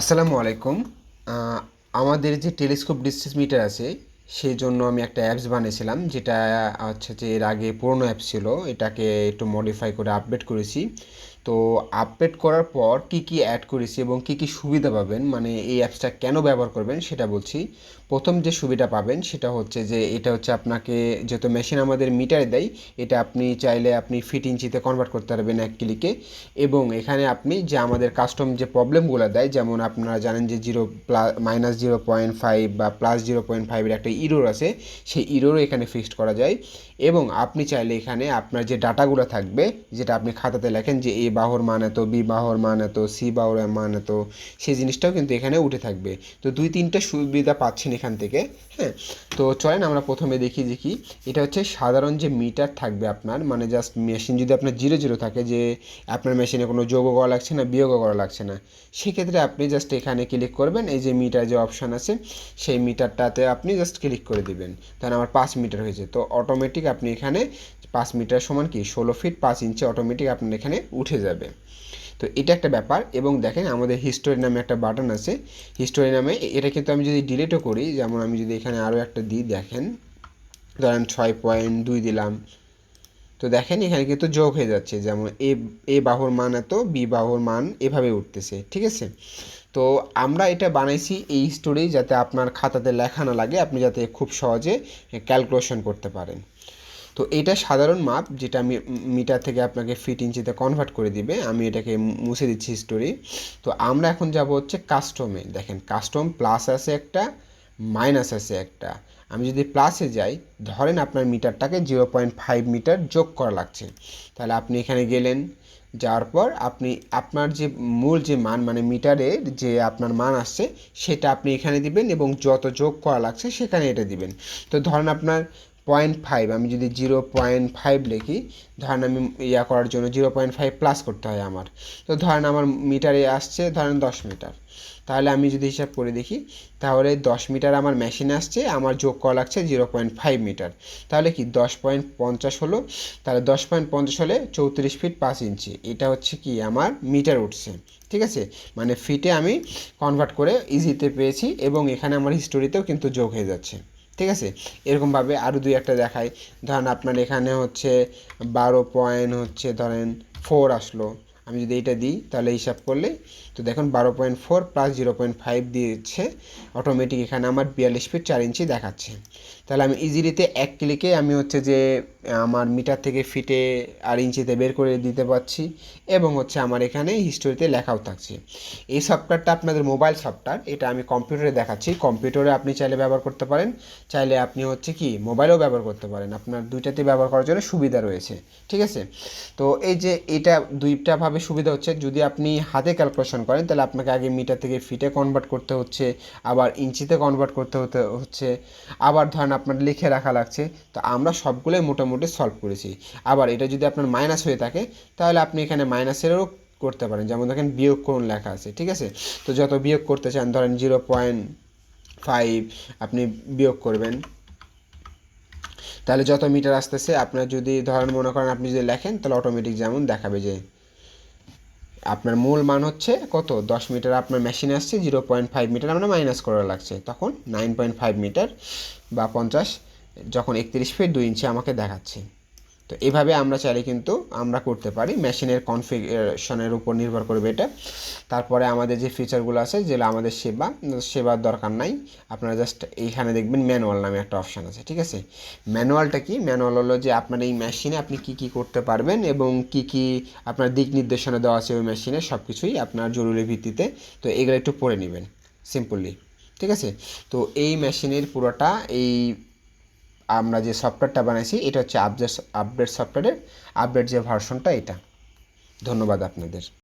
আসসালামু আলাইকুম। আমাদের যে টেলিস্কোপ ডিস্টেন্স মিটার আছে সেই জন্য আমি একটা অ্যাপস বানিয়েছিলাম, যেটা হচ্ছে যে এর আগে পুরনো অ্যাপস ছিল, এটাকে একটু মডিফাই করে আপডেট করেছি। তো আপডেট করার পর কি কি অ্যাড করেছি এবং কি কি সুবিধা পাবেন মানে এই অ্যাপসটা কেন ব্যবহার করবেন সেটা বলছি। প্রথম যে সুবিধা পাবেন সেটা হচ্ছে যে এটা হচ্ছে আপনাকে যেহেতু মেশিন আমাদের মিটারে দেয়, এটা আপনি চাইলে আপনি ফিট ইঞ্চিতে কনভার্ট করতে পারবেন এক ক্লিকে এবং এখানে আপনি যে আমাদের কাস্টম যে প্রবলেমগুলো দেয়, যেমন আপনারা জানেন যে zero plus minus zero point five বা প্লাস জিরো পয়েন্ট ফাইভের একটা ইরোর আছে, সেই ইরোরও এখানে ফিক্সড করা যায়। এবং আপনি চাইলে এখানে আপনার যে ডাটাগুলো থাকবে, যেটা আপনি খাতাতে লেখেন যে এ বাহুর মান এত বি বাহুর মান এত সি বাহুর মান এত সেই জিনিসটাও কিন্তু এখানে উঠে থাকবে। তো দুই তিনটা সুবিধা পাচ্ছেন এখান থেকে হ্যাঁ? তো চলেন আমরা প্রথমে দেখি যে কি, এটা হচ্ছে সাধারণ যে মিটার থাকবে আপনার মানে জাস্ট মেশিন যদি আপনার জিরো জিরো থাকে, যে আপনার মেশিনে কোনো যোগও করা লাগছে না বিয়োগও করা লাগছে না, সেক্ষেত্রে আপনি জাস্ট এখানে ক্লিক করবেন, এই যে মিটার যে অপশান আছে, সেই মিটারটাতে আপনি জাস্ট ক্লিক করে দিবেন। তাহলে আমার পাঁচ মিটার হয়েছে, তো অটোমেটিক আপনি এখানে পাঁচ মিটার সমান কি, ষোলো ফিট পাঁচ ইঞ্চি অটোমেটিক আপনার এখানে উঠে যাবে। তো এটা একটা ব্যাপার এবং দেখেন আমাদের হিস্টোরি নামে একটা বাটন আছে। হিস্টোরি নামে এটা কিন্তু আমি যদি ডিলিটও করি, যেমন আমি যদি এখানে আরও একটা দিই, দেখেন, ধরেন ছয় পয়েন্ট দুই দিলাম। তো দেখেন এখানে কিন্তু যোগ হয়ে যাচ্ছে, যেমন এ এ বাহুর মান এত, বি বাহুর মান এভাবে উঠতেছে, ঠিক আছে? তো আমরা এটা বানাইছি এই স্টোরি যাতে আপনার খাতাতে লেখা না লাগে, আপনি যাতে খুব সহজে ক্যালকুলেশন করতে পারেন। তো এটা সাধারণ মাপ যেটা আমি মিটার থেকে আপনাকে ফিট ইঞ্চিতে কনভার্ট করে দিবে, আমি এটাকে মুছে দিচ্ছি স্টোরি তো আমরা এখন যাব হচ্ছে কাস্টমে দেখেন কাস্টম প্লাস আছে একটা মাইনাস আছে একটা। আমি যদি প্লাসে যাই, ধরেন আপনার মিটারটাকে জিরো পয়েন্ট ফাইভ মিটার যোগ করা লাগছে। তাহলে আপনি এখানে গেলেন, যাওয়ার পর আপনি আপনার যে মূল যে মান মানে মিটারের যে আপনার মান আসছে, সেটা আপনি এখানে দিবেন এবং যত যোগ করা লাগছে সেখানে এটা দিবেন। তো ধরেন আপনার পয়েন্ট ফাইভ আমি যদি জিরো পয়েন্ট ফাইভ লিখি, ধরেন আমি ইয়া করার জন্য জিরো পয়েন্ট ফাইভ প্লাস করতে হয় আমার। তো ধরেন আমার মিটারে আসছে, ধরেন দশ মিটার। তাহলে আমি যদি হিসাব করে দেখি, তাহলে দশ মিটার আমার মেশিনে আসছে, আমার যোগ করা লাগছে জিরো পয়েন্ট ফাইভ মিটার। তাহলে কি দশ পয়েন্ট পঞ্চাশ হলো? তাহলে দশ পয়েন্ট পঞ্চাশ হলে চৌত্রিশ ফিট পাঁচ ইঞ্চি। এটা হচ্ছে কি আমার মিটার উঠছে, ঠিক আছে? মানে ফিটে আমি কনভার্ট করে ইজিতে পেয়েছি এবং এখানে আমার হিস্টোরিতেও কিন্তু যোগ হয়ে যাচ্ছে। ঠিক আছে? এরকমভাবে আরও দুই একটা দেখাই। ধরেন আপনার এখানে হচ্ছে বারো পয়েন্ট হচ্ছে ধরেন ফোর আসলো। আমি যদি এটা দিই, তাহলে হিসাব করলে, তো দেখুন বারো point four plus zero point five দিচ্ছে অটোমেটিক এখানে আমার বিয়াল্লিশ ফিট চার ইঞ্চি দেখাচ্ছে। তাহলে আমি ইজিলিতে এক ক্লিকে আমি হচ্ছে যে, আমার মিটার থেকে ফিটে আর ইঞ্চিতে বের করে দিতে পারছি, এবং হচ্ছে আমার এখানে হিস্টোরিতে লেখাও থাকছে। এই সফটওয়্যারটা আপনাদের মোবাইল সফটওয়্যার এটা আমি কম্পিউটারে দেখাচ্ছি। কম্পিউটারে আপনি চাইলে ব্যবহার করতে পারেন, চাইলে আপনি হচ্ছে কি মোবাইলেও ব্যবহার করতে পারেন। আপনার দুইটাতে ব্যবহার করার জন্য সুবিধা রয়েছে, ঠিক আছে? তো এই যে এটা দুইটাভাবে সুবিধা হচ্ছে যদি আপনি হাতে ক্যালকুলেশন করেন, তাহলে আপনাকে আগে মিটার থেকে ফিটে কনভার্ট করতে হচ্ছে, আবার ইঞ্চিতে কনভার্ট করতে হতে হচ্ছে, আবার ধরেন আপনার লিখে রাখা লাগছে, তো আমরা সবগুলোই মোটামুটি সলভ করেছি। আবার এটা যদি আপনার মাইনাস হয়ে থাকে, তাহলে আপনি এখানে মাইনাসেরও করতে পারেন, যেমন দেখেন বিয়োগ করুন লেখা আছে, ঠিক আছে? তো যত বিয়োগ করতে চান, ধরেন জিরো পয়েন্ট ফাইভ আপনি বিয়োগ করবেন। তাহলে যত মিটার আসতেছে, আপনার যদি ধরেন মনে করেন আপনি যদি লেখেন, তাহলে অটোমেটিক যেমন দেখাবে যে আপনার মূল মান হচ্ছে কত? দশ মিটার আপনার মেশিনে আসছে জিরো পয়েন্ট ফাইভ মিটার আমরা মাইনাস করা লাগছে। তখন নাইন পয়েন্ট ফাইভ মিটার বা পঞ্চাশ, যখন একত্রিশ ফিট দুই ইঞ্চি আমাকে দেখাচ্ছে। তো এভাবে আমরা চাইলে কিন্তু আমরা করতে পারি। মেশিনের কনফিগারেশনের উপর নির্ভর করবে এটা। তারপরে আমাদের যে ফিচারগুলো আছে, যেগুলো আমাদের সেবা, সেবার দরকার নাই। আপনারা জাস্ট এইখানে দেখবেন ম্যানুয়াল নামে একটা অপশান আছে, ঠিক আছে? ম্যানুয়ালটা কি? ম্যানুয়াল হলো যে আপনার এই মেশিনে আপনি কি কি করতে পারবেন এবং কি কি আপনার দিক নির্দেশনা দেওয়া আছে ওই মেশিনে সব কিছুই আপনার জরুরি ভিত্তিতে। তো এগুলো একটু পড়ে নেবেন সিম্পলি ঠিক আছে? তো এই মেশিনের পুরোটা, এই আমরা যে সফটওয়্যারটা বানাইছি, এটা হচ্ছে আপডেট আপডেট সফটওয়্যারের আপডেট যে ভার্সনটা এটা। ধন্যবাদ আপনাদের।